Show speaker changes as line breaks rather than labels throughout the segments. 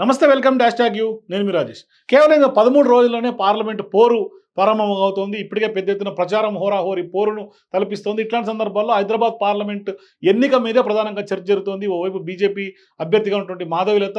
నమస్తే welcome dash tag you. నేను మీ రాజేష్. కేవలం ఇంకా పదమూడు రోజుల్లోనే పార్లమెంట్ పోరు ప్రారంభమవుతోంది ఇప్పటికే పెద్ద ఎత్తున ప్రచారం హోరాహోరి పోరును తలపిస్తోంది. ఇట్లాంటి సందర్భాల్లో హైదరాబాద్ పార్లమెంట్ ఎన్నిక మీదే ప్రధానంగా చర్చ జరుగుతోంది. ఓవైపు బీజేపీ అభ్యర్థిగా ఉన్నటువంటి మాధవిలత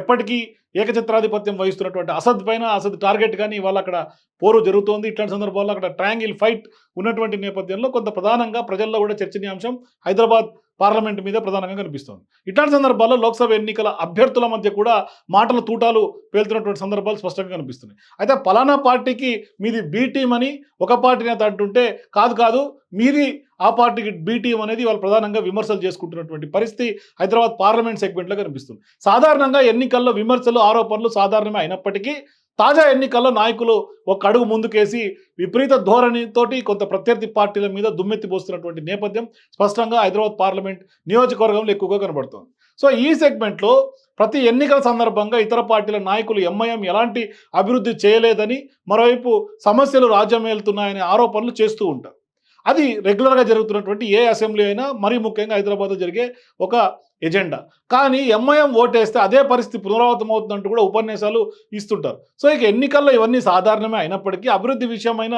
ఎప్పటికీ ఏకచిత్రాధిపత్యం వహిస్తున్నటువంటి అసద్ పైన అసద్ టార్గెట్ కానీ ఇవాళ అక్కడ పోరు జరుగుతోంది. ఇట్లాంటి సందర్భాల్లో అక్కడ ట్రయాంగిల్ ఫైట్ ఉన్నటువంటి నేపథ్యంలో కొంత ప్రధానంగా ప్రజల్లో కూడా చర్చనీయాంశం హైదరాబాద్ పార్లమెంట్ మీద ప్రధానంగా కనిపిస్తోంది. ఇట్లాంటి సందర్భాల్లో లోక్సభ ఎన్నికల అభ్యర్థుల మధ్య కూడా మాటల తూటాలు పేలుతున్నటువంటి సందర్భాలు స్పష్టంగా కనిపిస్తున్నాయి. అయితే పలానా పార్టీకి మీది బీ టీం అని ఒక పార్టీ నేత అంటుంటే కాదు కాదు మీది ఆ పార్టీకి బీ టీం అనేది వాళ్ళు ప్రధానంగా విమర్శలు చేసుకుంటున్నటువంటి పరిస్థితి హైదరాబాద్ పార్లమెంట్ సెగ్మెంట్లో కనిపిస్తుంది. సాధారణంగా ఎన్నికల్లో విమర్శలు ఆరోపణలు సాధారణమే అయినప్పటికీ తాజా ఎన్నికల్లో నాయకులు ఒక అడుగు ముందుకేసి విపరీత ధోరణితోటి కొంత ప్రత్యర్థి పార్టీల మీద దుమ్మెత్తిపోస్తున్నటువంటి నేపథ్యం స్పష్టంగా హైదరాబాద్ పార్లమెంట్ నియోజకవర్గంలో ఎక్కువగా కనబడుతుంది. సో ఈ సెగ్మెంట్లో ప్రతి ఎన్నికల సందర్భంగా ఇతర పార్టీల నాయకులు ఎంఐఎం ఎలాంటి అభివృద్ధి చేయలేదని మరోవైపు సమస్యలు రాజ్యమేలుతున్నాయనే ఆరోపణలు చేస్తూ ఉంటారు. అది రెగ్యులర్గా జరుగుతున్నటువంటి ఏ అసెంబ్లీ అయినా మరీ ముఖ్యంగా హైదరాబాద్లో జరిగే ఒక ఎజెండా. కానీ ఎంఐఎం ఓటేస్తే అదే పరిస్థితి పునరావృతం అవుతుందంటూ కూడా ఉపన్యాసాలు ఇస్తుంటారు. సో ఇక ఎన్నికల్లో ఇవన్నీ సాధారణమే అయినప్పటికీ అభివృద్ధి విషయమైన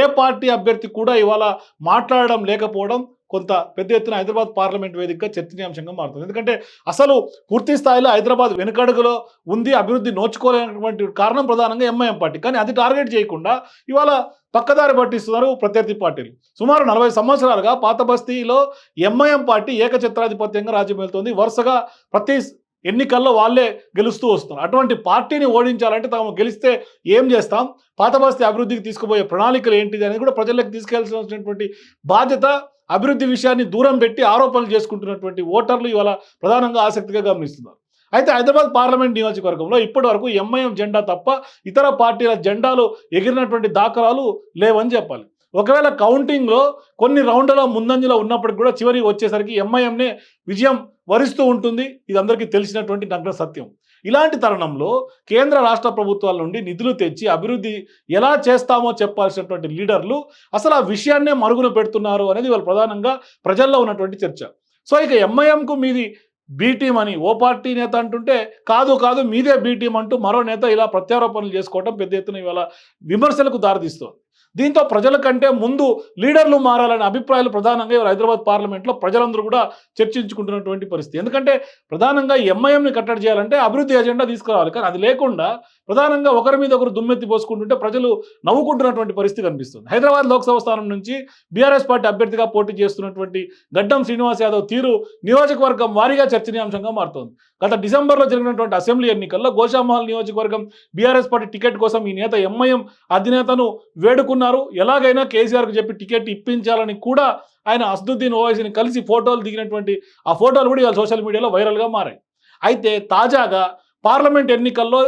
ఏ పార్టీ అభ్యర్థి కూడా ఇవాళ మాట్లాడడం లేకపోవడం కొంత పెద్ద ఎత్తున హైదరాబాద్ పార్లమెంట్ వేదికగా చర్చనీయాంశంగా మారుతుంది. ఎందుకంటే అసలు పూర్తి స్థాయిలో హైదరాబాద్ వెనుకడుగులో ఉంది అభివృద్ధి నోచుకోలేనటువంటి కారణం ప్రధానంగా ఎంఐఎం పార్టీ. కానీ అది టార్గెట్ చేయకుండా ఇవాళ పక్కదారి పట్టిస్తున్నారు ప్రత్యర్థి పార్టీలు. సుమారు నలభై సంవత్సరాలుగా పాత బస్తీలో ఎంఐఎం పార్టీ ఏకఛత్రాధిపత్యంగా రాజ్యం వెళ్తుంది. వరుసగా ప్రతి ఎన్నికల్లో వాళ్ళే గెలుస్తూ వస్తున్నారు. అటువంటి పార్టీని ఓడించాలంటే తాము గెలిస్తే ఏం చేస్తాం? పాత బస్తీ అభివృద్ధికి తీసుకుపోయే ప్రణాళికలు ఏంటిది అనేది కూడా ప్రజలకు తీసుకెళ్ళాల్సినటువంటి బాధ్యత అభివృద్ధి విషయాన్ని దూరం పెట్టి ఆరోపణలు చేసుకుంటున్నటువంటి ఓటర్లు ఇవాళ ప్రధానంగా ఆసక్తిగా గమనిస్తున్నారు. అయితే హైదరాబాద్ పార్లమెంట్ నియోజకవర్గంలో ఇప్పటి వరకు ఎంఐఎం జెండా తప్ప ఇతర పార్టీల జెండాలు ఎగిరినటువంటి దాఖలాలు లేవని చెప్పాలి. ఒకవేళ కౌంటింగ్లో కొన్ని రౌండ్ల ముందంజలో ఉన్నప్పటికి కూడా చివరికి వచ్చేసరికి ఎంఐఎంనే విజయం వరిస్తూ ఉంటుంది. ఇది అందరికీ తెలిసినటువంటి నగ్న సత్యం. ఇలాంటి తరుణంలో కేంద్ర రాష్ట్ర ప్రభుత్వాల నుండి నిధులు తెచ్చి అభివృద్ధి ఎలా చేస్తామో చెప్పాల్సినటువంటి లీడర్లు అసలు ఆ విషయాన్నే మరుగున పెడుతున్నారు అనేది వాళ్ళు ప్రధానంగా ప్రజల్లో ఉన్నటువంటి చర్చ. సో ఇక ఎంఐఎంకు మీది బీ టీం అని ఓ పార్టీ నేత అంటుంటే కాదు కాదు మీదే బీ టీం అంటూ మరో నేత ఇలా ప్రత్యారోపణలు చేసుకోవడం పెద్ద ఎత్తున ఇవాళ విమర్శలకు దారితీస్తోంది. దీంతో ప్రజల కంటే ముందు లీడర్లు మారాలనే అభిప్రాయాలు ప్రధానంగా ఇవాళ హైదరాబాద్ పార్లమెంట్లో ప్రజలందరూ కూడా చర్చించుకుంటున్నటువంటి పరిస్థితి. ఎందుకంటే ప్రధానంగా ఎంఐఎంని కట్టడి చేయాలంటే అభివృద్ధి ఎజెండా తీసుకురావాలి. కానీ అది లేకుండా ప్రధానంగా ఒకరి మీద ఒకరు దుమ్మెత్తి పోసుకుంటుంటే ప్రజలు నవ్వుకుంటున్నటువంటి పరిస్థితి కనిపిస్తుంది. హైదరాబాద్ లోక్సభ స్థానం నుంచి బీఆర్ఎస్ పార్టీ అభ్యర్థిగా పోటీ చేస్తున్నటువంటి గడ్డం శ్రీనివాస్ యాదవ్ తీరు నియోజకవర్గం వారీగా చర్చనీయాంశంగా మారుతోంది. గత డిసెంబర్లో జరిగినటువంటి అసెంబ్లీ ఎన్నికల్లో గోషామహల్ నియోజకవర్గం బీఆర్ఎస్ పార్టీ టికెట్ కోసం ఈ నేత ఎంఐఎం అధినేతను వేడుకున్న వేడుకున్నారు ఎలాగైనా కేసీఆర్కి చెప్పి టికెట్ ఇప్పించాలని కూడా ఆయన అసదుద్దీన్ ఓవైసీని కలిసి ఫోటోలు దిగినటువంటి ఆ ఫోటోలు కూడా ఇవాళ సోషల్ మీడియాలో వైరల్గా మారాయి. అయితే తాజాగా పార్లమెంట్ ఎన్నికల్లో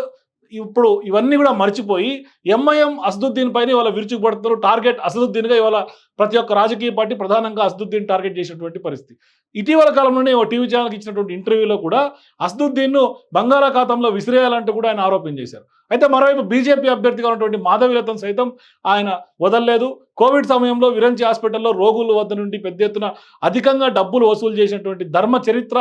ఇప్పుడు ఇవన్నీ కూడా మర్చిపోయి ఎంఐఎం అసదుద్దీన్ పైన ఇవాళ విరుచుకుపడుతున్నారు. టార్గెట్ అసదుద్దీన్గా ఇవాళ ప్రతి ఒక్క రాజకీయ పార్టీ ప్రధానంగా అసదుద్దీన్ టార్గెట్ చేసినటువంటి పరిస్థితి. ఇటీవల కాలంలోనే ఓ టీవీ ఛానల్కి ఇచ్చినటువంటి ఇంటర్వ్యూలో కూడా అసదుద్దీన్ను బంగాళాఖాతంలో విసిరేయాలంటూ కూడా ఆయన ఆరోపణ చేశారు. అయితే మరోవైపు బీజేపీ అభ్యర్థిగా ఉన్నటువంటి మాధవిలతను సైతం ఆయన వదలలేదు. కోవిడ్ సమయంలో విరంచి హాస్పిటల్లో రోగుల వద్ద నుండి పెద్ద ఎత్తున అధికంగా డబ్బులు వసూలు చేసినటువంటి ధర్మ చరిత్ర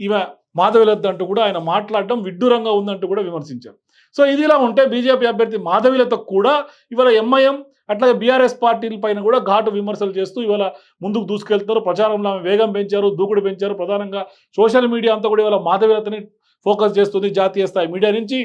ఈమె మాధవిలత అంటూ కూడా ఆయన మాట్లాడడం విడ్డూరంగా ఉందంటూ కూడా విమర్శించారు. సో ఇదిలా ఉంటే బీజేపీ అభ్యర్థి మాధవిలతో కూడా ఇవాళ ఎంఐఎం అట్లాగే బీఆర్ఎస్ పార్టీల పైన కూడా ఘాటు విమర్శలు చేస్తూ ఇవాళ ముందుకు దూసుకెళ్తారు. ప్రచారంలో ఆమె వేగం పెంచారు దూకుడు పెంచారు. ప్రధానంగా సోషల్ మీడియా అంతా కూడా ఇవాళ మాధవిలతని ఫోకస్ చేస్తుంది జాతీయ స్థాయి మీడియా నుంచి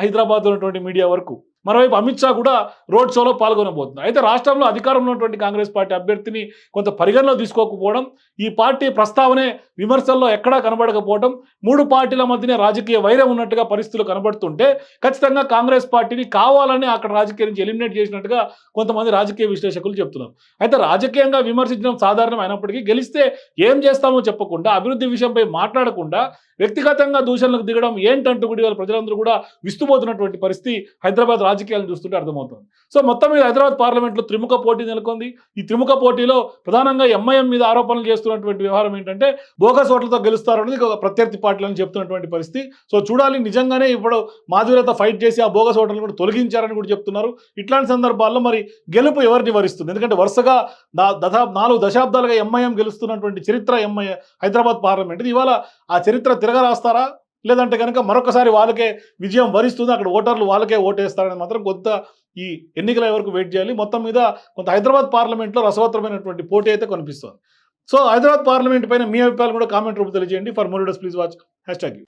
హైదరాబాద్ ఉన్నటువంటి మీడియా వరకు. మరోవైపు అమిత్ షా కూడా రోడ్ షోలో పాల్గొనబోతుంది అయితే రాష్ట్రంలో అధికారంలో ఉన్నటువంటి కాంగ్రెస్ పార్టీ అభ్యర్థిని కొంత పరిగణలో తీసుకోకపోవడం ఈ పార్టీ ప్రస్తావనే విమర్శల్లో ఎక్కడా కనబడకపోవడం మూడు పార్టీల మధ్యనే రాజకీయ వైరం ఉన్నట్టుగా పరిస్థితులు కనబడుతుంటే ఖచ్చితంగా కాంగ్రెస్ పార్టీని కావాలని అక్కడ రాజకీయం నుంచి ఎలిమినేట్ చేసినట్టుగా కొంతమంది రాజకీయ విశ్లేషకులు చెప్తున్నారు. అయితే రాజకీయంగా విమర్శించడం సాధారణం అయినప్పటికీ గెలిస్తే ఏం చేస్తామో చెప్పకుండా అభివృద్ధి విషయంపై మాట్లాడకుండా వ్యక్తిగతంగా దూషణలకు దిగడం ఏంటంటూ కూడా ఇవాళ ప్రజలందరూ కూడా విస్తుపోతున్నటువంటి పరిస్థితి హైదరాబాద్ రాజకీయాలను చూస్తుంటే అర్థమవుతుంది. సో మొత్తం మీద హైదరాబాద్ పార్లమెంట్లో త్రిముఖ పోటీ నెలకొంది. ఈ త్రిముఖ పోటీలో ప్రధానంగా ఎంఐఎం మీద ఆరోపణలు చేస్తున్నటువంటి వ్యవహారం ఏంటంటే బోగస్ ఓట్లతో గెలుస్తారనేది ఒక ప్రత్యర్థి పార్టీలను చెప్తున్నటువంటి పరిస్థితి. సో చూడాలి నిజంగానే ఇప్పుడు మాధుర్యత ఫైట్ చేసి ఆ బోగస్ ఓట్లను కూడా తొలగించారని కూడా చెప్తున్నారు. ఇట్లాంటి సందర్భాల్లో మరి గెలుపు ఎవరిని వరిస్తుంది? ఎందుకంటే వరుసగా దశా నాలుగు దశాబ్దాలుగా ఎంఐఎం గెలుస్తున్నటువంటి చరిత్ర ఎంఐ హైదరాబాద్ పార్లమెంట్ ఇవాళ ఆ చరిత్ర తిరగరాస్తారా? లేదంటే కనుక మరొకసారి వాళ్ళకే విజయం వరిస్తుంది అక్కడ ఓటర్లు వాళ్ళకే ఓటేస్తారని మాత్రం కొంత ఈ ఎన్నికల వరకు వెయిట్ చేయాలి. మొత్తం మీద కొంత హైదరాబాద్ పార్లమెంట్లో రసవత్తరమైనటువంటి పోటీ అయితే కనిపిస్తుంది. సో హైదరాబాద్ పార్లమెంట్ పైన మీ అభిప్రాయాలు కూడా కామెంట్ రూపంలో తెలియజేయండి. For more please watch hashtag